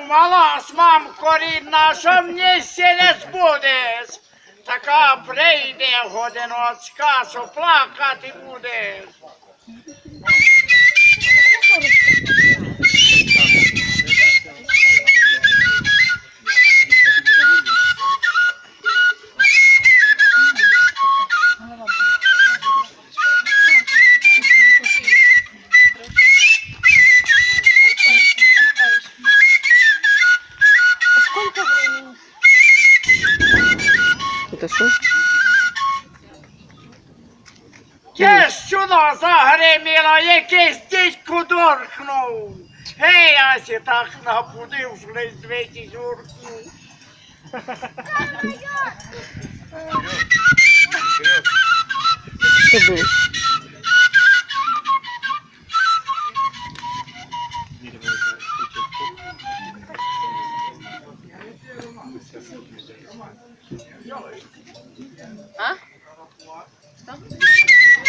Малас, мамко рідна, що мені сілець будеш, така прийде годиночка, що плакати будеш. Это що? Тещуно загриміло, якийсь дідьку доркнув. Гей, я сі так набудив, що не звідти журкнув. Що было? А? Что?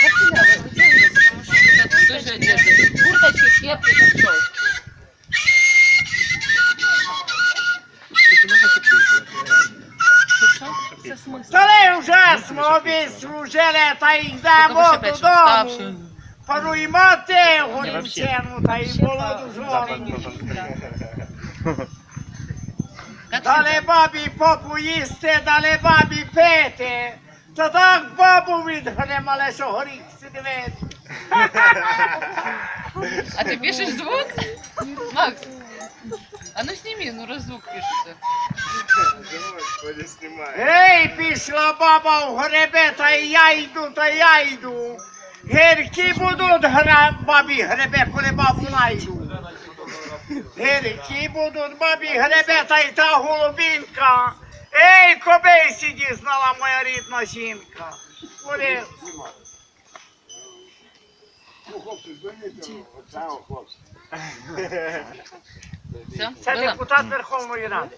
Василя, вытягивай, потому что вот это тоже одежда. Курточки, кепки, это что? Тут що? Це смисл. Коли вже смоби служили, та йдемо додому. Паруємо те горівчину, та й було Дали бабі попу їсти, дали бабі пити. То так бабу відгримали, що горіх сидить. А ты пишешь звук? Макс, а ну сними, ну раз звук пишется. Ей, пішла баба в гребе, та й я йду, та я йду. Гіркі будуть гра... бабі гребе, коли бабу найду. Гіркі будуть бабі гребе, та й та голубінка. Ей, кобейсі дізнала моя рідна жінка. Все, Це депутат Верховної Ради.